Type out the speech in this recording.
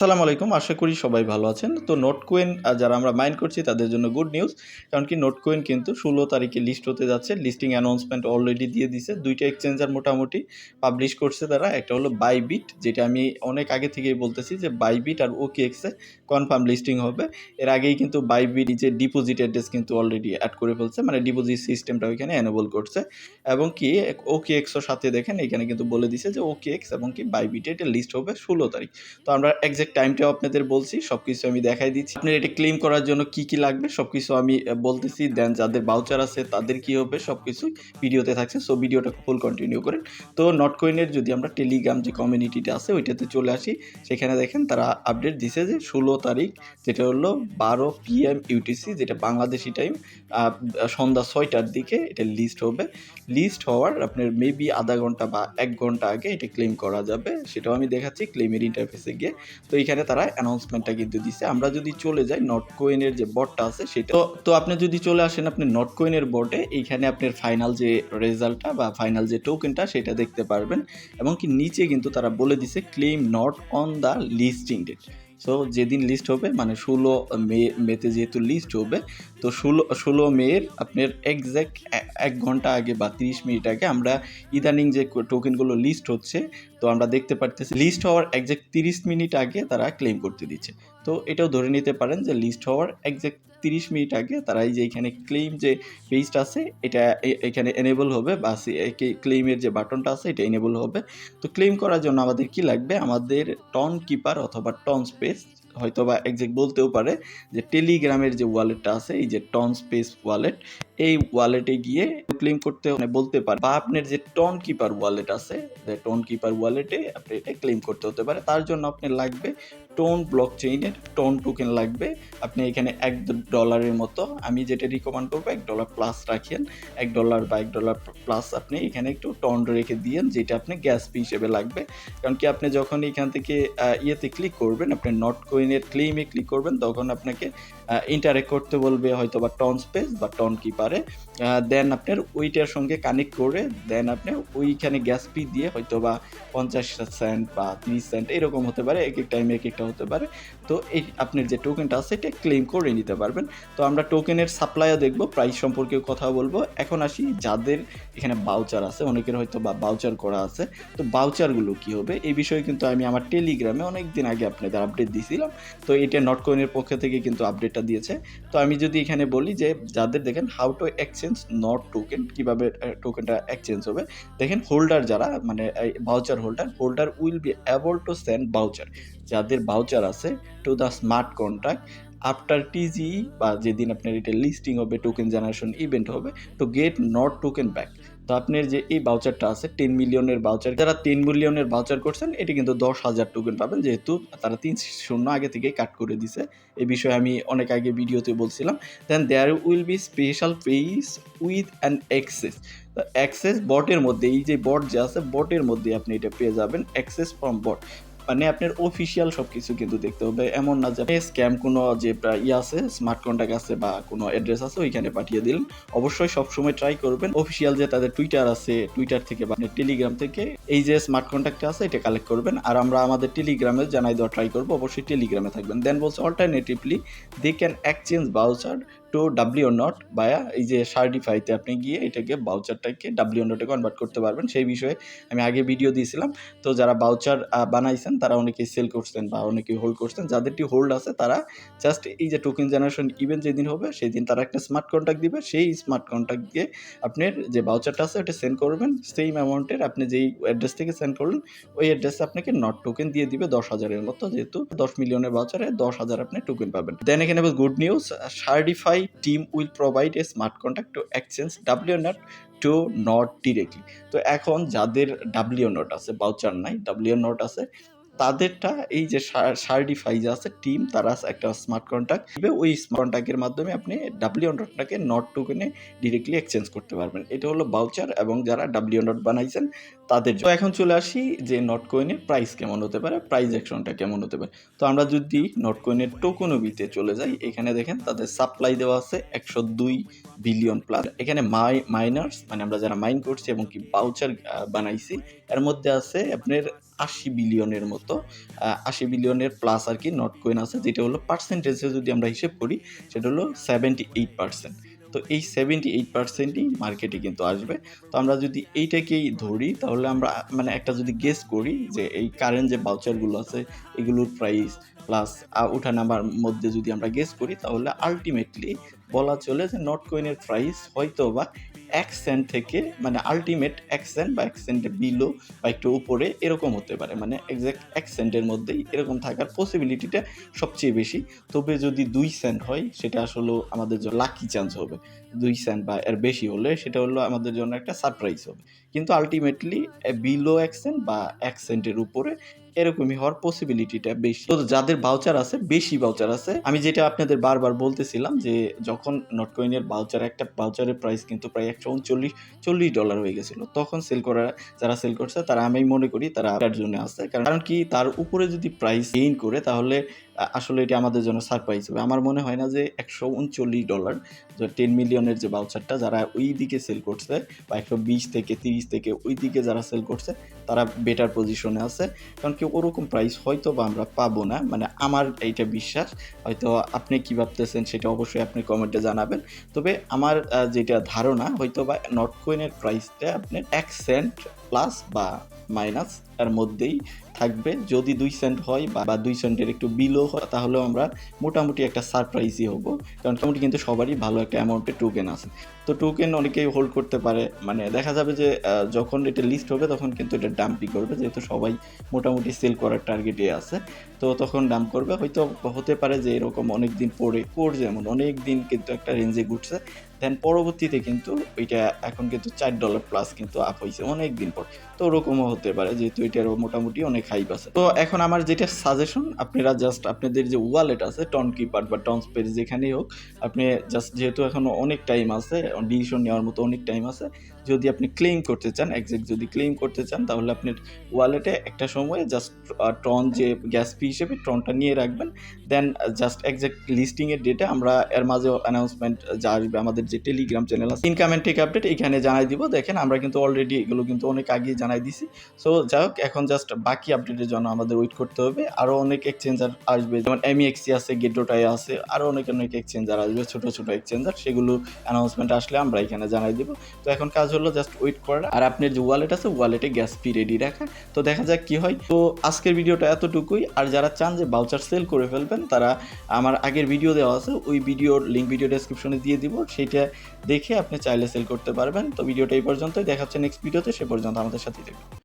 আসসালামু আলাইকুম, আশা করি সবাই ভালো আছেন। তো নোট কোয়েন যারা আমরা মাইন্ড করছি, তাদের জন্য গুড নিউজ কারণ কি নোট কোয়েন কিন্তু ষোলো তারিখে লিস্ট হতে যাচ্ছে। লিস্টিং অ্যানাউন্সমেন্ট অলরেডি দিয়ে দিছে। দুইটা এক্সচেঞ্জার মোটামুটি পাবলিশ করছে তারা। একটা হলো বাইবিট যেটা আমি অনেক আগে থেকেই বলতেছি যে বাইবিট আর ওকে এক্সে কনফার্ম লিস্টিং হবে। এর আগেই কিন্তু বাইবিট যে ডিপোজিট অ্যাড্রেস কিন্তু অলরেডি অ্যাড করে ফেলছে। মানে ডিপোজিট সিস্টেমটা ওইখানে এনেবল করছে। এবং কি ওকে এক্সও সাথে দেখেন, এখানে কিন্তু বলে দিছে যে ওকে এক্স এবং কি বাইবিটে এটা লিস্ট হবে ষোলো তারিখ। তো আমরা এক্সাক্ট টাইমটাও আপনাদের বলছি সব কিছু আমি দেখাই দিচ্ছি। আপনার এটা ক্লেম করার জন্য কি কি লাগবে সব কিছু আমি বলতেছি। দেন যাদের বাউচার আছে, তাদের কি হবে সব কিছু ভিডিওতে থাকছে। সো ভিডিওটা ফুল কন্টিনিউ করেন। তো নট কয়েনের যদি আমরা টেলিগ্রাম যে কমিউনিটিটা আছে, ওইটাতে চলে আসি। সেখানে দেখেন তারা আপডেট দিছে যে ষোলো তারিখ, যেটা হলো বারো পিএম ইউটিসি যেটা বাংলাদেশি টাইম সন্ধ্যা ছয়টার দিকে এটা লিস্ট হবে। লিস্ট হওয়ার আপনার মেবি আধা ঘণ্টা বা এক ঘণ্টা আগে এটা ক্লেম করা যাবে। সেটাও আমি দেখাচ্ছি ক্লেমের ইন্টারফেসে গিয়ে। তো এইখানে তারা অ্যানাউন্সমেন্টটা কিন্তু দিছে। আমরা যদি চলে যাই নট কোয়েনের যে বটটা আছে সেটা তো- আপনি যদি চলে আসেন আপনি নট কোয়েনের বটে এইখানে আপনার ফাইনাল যে রেজাল্টটা বা ফাইনাল যে টোকেনটা সেটা দেখতে পারবেন। এবং কি নিচে কিন্তু তারা বলে দিছে claim not on the listing date so যেদিন লিস্ট হবে মানে ষোলো মে, মেতে যেহেতু লিস্ট হবে, তো ষোলো ষোলো মেয়ের আপনার একজ্যাক্ট এক ঘণ্টা আগে বা তিরিশ মিনিট আগে আমরা ইদানিং যে টোকেনগুলো লিস্ট হচ্ছে, তো আমরা দেখতে পারতেছি লিস্ট হওয়ার একজ্যাক্ট তিরিশ মিনিট আগে তারা ক্লেম করতে দিচ্ছে। তো এটাও ধরে নিতে পারেন যে লিস্ট হওয়ার একজ্যাক্ট তিরিশ মিনিট আগে তারা এই যে এখানে ক্লেম যে পেজটা আছে, এটা এখানে এনেবল হবে বা ক্লেমের যে বাটনটা আছে, এটা এনেবল হবে। তো ক্লেম করার জন্য আমাদের কি লাগবে? আমাদের টন কিপার অথবা টন স্পেস হয়তো বা একজ্যাক্ট বলতেও পারে যে টেলিগ্রামের যে ওয়ালেটটা আছে, এই যে টন স্পেস ওয়ালেট এই ওয়ালেটে গিয়ে ক্লেম করতে মানে বলতে পারে বা আপনার যে টন কিপার ওয়ালেট আছে, যে টন কিপার ওয়ালেটে আপনি এটা ক্লেম করতে হতে পারে। তার জন্য আপনার লাগবে টোন ব্লক চেইনের টোন টোকেন লাগবে। আপনি এখানে এক ডলারের মতো, আমি যেটা রিকমেন্ড করব, এক ডলার প্লাস রাখেন। এক ডলার বা এক ডলার প্লাস আপনি এখানে একটু টন রেখে দিয়েন, যেটা আপনি গ্যাস ফি হিসেবে লাগবে। কারণ কি, আপনি যখন এখান থেকে ইয়েতে ক্লিক করবেন, আপনি নট কয়েনের ক্লেমে ক্লিক করবেন, তখন আপনাকে ইন্টারেক্ট করতে বলবে হয়তো বা টন স্পেস বা টন কিপারে jugadores. দেন আপনার ওইটার সঙ্গে কানেক্ট করে দেন আপনি ওইখানে গ্যাস ফি দিয়ে হয়তো বা পঞ্চাশ সেন্ট বা তিরিশ সেন্ট এরকম হতে পারে, এক এক টাইমে এক একটা হতে পারে। তো এই আপনার যে টোকেনটা আছে, এটা ক্লেম করে নিতে পারবেন। তো আমরা টোকেনের সাপ্লাইও দেখব প্রাইস সম্পর্কে কথা বলব। এখন আসি যাদের এখানে বাউচার আছে, অনেকের হয়তো বা বাউচার করা আছে। তো বাউচারগুলো কি হবে? এই বিষয়ে কিন্তু আমি আমার টেলিগ্রামে অনেক দিন আগে আপনাদের আপডেট দিয়েছিলাম তো এটা নট কয়েনের পক্ষ থেকে কিন্তু আপডেটটা দিয়েছে। তো আমি যদি এখানে বলি যে, যাদের দেখেন how to exchange Not token কীভাবে টোকেনটা এক্সচেঞ্জ হবে। দেখেন হোল্ডার যারা মানে voucher holder holder will be able to send voucher যাদের বাউচার আছে to the smart contract after TG বা যেদিন আপনার এটা লিস্টিং হবে টোকেন জেনারেশন ইভেন্ট হবে to get Not token back তো আপনার যে এই বাউচারটা আছে টেন মিলিয়নের বাউচার যারা তিন মিলিয়নের বাউচার করছেন, এটি কিন্তু দশ হাজার টোকেন পাবেন, যেহেতু তারা তিন শূন্য আগে থেকে কাট করে দিছে। এই বিষয়ে আমি অনেক আগে ভিডিওতে বলছিলাম। Then there will be special pace with an access access বটের মধ্যে, এই যে বট যে আছে বটের মধ্যে আপনি এটা পেয়ে যাবেন অ্যাক্সেস ফ্রম বট মানে আপনার অফিসিয়াল সব কিছু কিন্তু দেখতে হবে। এমন না যে স্ক্যাম কোনো যে ইয়ে আছে স্মার্ট কন্ট্যাক্ট আছে বা কোনো অ্যাড্রেস আছে, ওইখানে পাঠিয়ে দিলেন। অবশ্যই সবসময় ট্রাই করবেন। অফিসিয়াল যে তাদের টুইটার আছে টুইটার থেকে বা টেলিগ্রাম থেকে, এই যে স্মার্ট কন্ট্যাক্ট আছে, এটা কালেক্ট করবেন। আর আমরা আমাদের টেলিগ্রামে জানাই দেওয়া ট্রাই করব, অবশ্যই টেলিগ্রামে থাকবেন। দেন বলছে alternatively they can exchange voucher to W Not via এই যে সার্টিফাইতে আপনি গিয়ে এটাকে বাউচারটাকে ডাব্লিউ নটে কনভার্ট করতে পারবেন। সেই বিষয়ে আমি আগে ভিডিও দিয়েছিলাম। তো যারা বাউচার বানাইছেন, তারা অনেকেই সেল করছেন বা অনেকেই হোল্ড করছেন। যাদেরটি হোল্ড আছে, তারা জাস্ট এই যে টোকেন জেনারেশন ইভেন্ট যেদিন হবে সেই দিন তারা একটা স্মার্ট কন্ট্যাক্ট দিবে। সেই স্মার্ট কন্ট্যাক্ট দিয়ে আপনার যে বাউচারটা আছে, ওটা সেন্ড করবেন। সেম অ্যামাউন্টের আপনি যেই অ্যাড্রেস থেকে সেন্ড করলেন, ওই অ্যাড্রেসে আপনাকে নট টোকেন দিয়ে দিবে দশ হাজারের মতো। যেহেতু দশ মিলিয়নের বাউচারে দশ হাজার আপনি টোকেন পাবেন। দেন এখানে good news certify team will provide a smart contract to exchange W note to note directly তো এখন যাদের ডাব্লিউ নোট আছে বাউচার নাই ডাব্লিউ নোট আছে, তাদেরটা এই যে সার্টিফাই যে আছে টিম তারা একটা স্মার্ট কন্ট্যাক্ট দিবে। ওই স্মার্ট কন্ট্যাক্টের মাধ্যমে আপনি ডাব্লিউ নোটটাকে নট টোকেনে ডিরেক্টলি এক্সচেঞ্জ করতে পারবেন। এটা হলো বাউচার এবং যারা ডাব্লিউ নোট বানাইছেন তাদের জন্য। এখন চলে আসি যে নট কয়েনের প্রাইস কেমন হতে পারে প্রাইস অ্যাকশনটা কেমন হতে পারে। তো আমরা যদি নট কয়েনের টোকনোবিতে চলে যাই, এখানে দেখেন তাদের সাপ্লাই দেওয়া আছে একশো দুই বিলিয়ন প্লাস এখানে মাই মাইনার্স মানে আমরা যারা মাইন করছি এবং কি বাউচার বানাইছি, এর মধ্যে আছে আপনার আশি বিলিয়নের মতো। আশি বিলিয়নের প্লাস আর কি নট কয়েন আছে, যেটা হলো পার্সেন্টেজে যদি আমরা হিসেব করি, সেটা হলো সেভেন্টি এইট পার্সেন্ট তো এই সেভেন্টি এইট পার্সেন্টই মার্কেটে কিন্তু আসবে। তো আমরা যদি এইটাকেই ধরি, তাহলে আমরা মানে একটা যদি গেস করি যে এই কারেন্ট যে বাউচারগুলো আছে, এগুলোর প্রাইস প্লাস উঠা নামার মধ্যে যদি আমরা গেস করি, তাহলে আলটিমেটলি বলা চলে যে নট কয়েনের প্রাইস হয়তো বা এক সেন্ট থেকে মানে আলটিমেট এক সেন্ট বা এক সেন্টের বিলো বা একটু উপরে এরকম হতে পারে। মানে একজ্যাক্ট এক সেন্টের মধ্যেই এরকম থাকার পসিবিলিটিটা সবচেয়ে বেশি। তবে যদি দুই সেন্ট হয়, সেটা আসলে আমাদের জন্য লাকি চান্স হবে। দুই সেন্ট বা এর বেশি হলে সেটা হলো আমাদের জন্য একটা সারপ্রাইজ হবে। কিন্তু আলটিমেটলি বিলো এক সেন্ট বা এক সেন্টের উপরে এরকমই হওয়ার পসিবিলিটিটা বেশি। তো যাদের বাউচার আছে, বেশি বাউচার আছে, আমি যেটা আপনাদের বারবার বলতেছিলাম যে, যখন নটকয়েনের বাউচার একটা বাউচারের প্রাইস কিন্তু প্রায় একশো উনচল্লিশ, চল্লিশ ডলার হয়ে গেছিল, তখন সেল করা, যারা সেল করছে, তারা আমি মনে করি তারা তার জন্য আছে। কারণ কি, তার উপরে যদি প্রাইস গেইন করে, তাহলে আসলে এটা আমাদের জন্য সারপ্রাইজ হবে। আমার মনে হয় না যে একশো উনচল্লিশ ডলার যে টেন মিলিয়নের যে বাউচারটা যারা ওই দিকে সেল করছে বা একশো বিশ থেকে তিরিশ থেকে ওই দিকে যারা সেল করছে, তারা বেটার পজিশনে আছে। কারণ কি ওরকম প্রাইস হয়তো বা আমরা পাবো না। মানে আমার এইটা বিশ্বাস। হয়তো আপনি কী ভাবতেছেন সেটা অবশ্যই আপনি কমেন্টে জানাবেন। তবে আমার যেটা ধারণা হয়তো বা নট কয়েনের প্রাইসটা আপনি এক সেন্ট প্লাস বা মাইনাস তার মধ্যেই থাকবে। যদি দুই সেন্ট হয় বা দুই সেন্টের একটু বিলো হয়, তাহলেও আমরা মোটামুটি একটা সারপ্রাইজই হব। কারণ মোটামুটি কিন্তু সবারই ভালো একটা অ্যামাউন্টের টোকেন আছে। তো টোকেন অনেকেই হোল্ড করতে পারে। মানে দেখা যাবে যে যখন এটা লিস্ট হবে, তখন কিন্তু এটা ডাম্পই করবে। যেহেতু সবাই মোটামুটি সেল করার টার্গেটে আছে, তো তখন ডাম্প করবে। হয়তো হতে পারে যে, এরকম অনেক দিন পরে কোর যেমন অনেক দিন কিন্তু একটা রেঞ্জে ঘুরছে। দেন পরবর্তীতে কিন্তু ওইটা এখন কিন্তু চার ডলার প্লাস কিন্তু আপ হয়েছে অনেক দিন পর। তো ওরকমও হতে পারে যেহেতু এটার মোটামুটি অনেক হাইপ আছে। তো এখন আমার যেটা সাজেশন আপনারা জাস্ট আপনাদের যে ওয়ালেট আছে টন কিপার বা টন স্পেস যেখানেই হোক, আপনি জাস্ট যেহেতু এখন অনেক টাইম আছে ডিসিশন নেওয়ার মতো অনেক টাইম আছে যদি আপনি ক্লেম করতে চান একজ্যাক্ট যদি ক্লেম করতে চান, তাহলে আপনার ওয়ালেটে একটা সময়ে জাস্ট ট্রন যে গ্যাস ফি হিসেবে ট্রনটা নিয়ে রাখবেন। দেন জাস্ট একজ্যাক্ট লিস্টিংয়ের ডেটে আমরা এর মাঝে অ্যানাউন্সমেন্ট যা আসবে আমাদের যে টেলিগ্রাম চ্যানেল আছে ইনকাম অ্যান্ড টেক আপডেট এখানে জানাই দিব। দেখেন, আমরা কিন্তু অলরেডি এগুলো কিন্তু অনেক আগেই জানাই দিছি। সো যাই হোক, এখন জাস্ট বাকি আপডেটের জন্য আমাদের ওয়েট করতে হবে। আরও অনেক এক্সচেঞ্জার আসবে, যেমন এমইএক্সি আছে গেটোটাই আছে আরও অনেক অনেক এক্সচেঞ্জার আসবে, ছোটো ছোটো এক্সচেঞ্জার সেগুলো অ্যানাউন্সমেন্ট আসলে আমরা এখানে জানাই দিব। তো এখন কাজ জাস্ট ওয়েট করা। আর আপনার যে ওয়ালেট আছে ওয়ালেটে গ্যাস ফি রেডি রাখা তো দেখা যাক কি হয়। তো আজকের ভিডিওটা এতটুকুই। আর যারা চান যে বাউচার সেল করে ফেলবেন, তারা আমার আগের ভিডিও দেওয়া আছে, ওই ভিডিওর লিঙ্ক ভিডিও ডেসক্রিপশনে দিয়ে দিব। সেইটা দেখে আপনি চাইলে সেল করতে পারবেন। তো ভিডিওটা এই পর্যন্তই। দেখাচ্ছে নেক্সট ভিডিওতে সে পর্যন্ত আমাদের সাথে থাকবেন।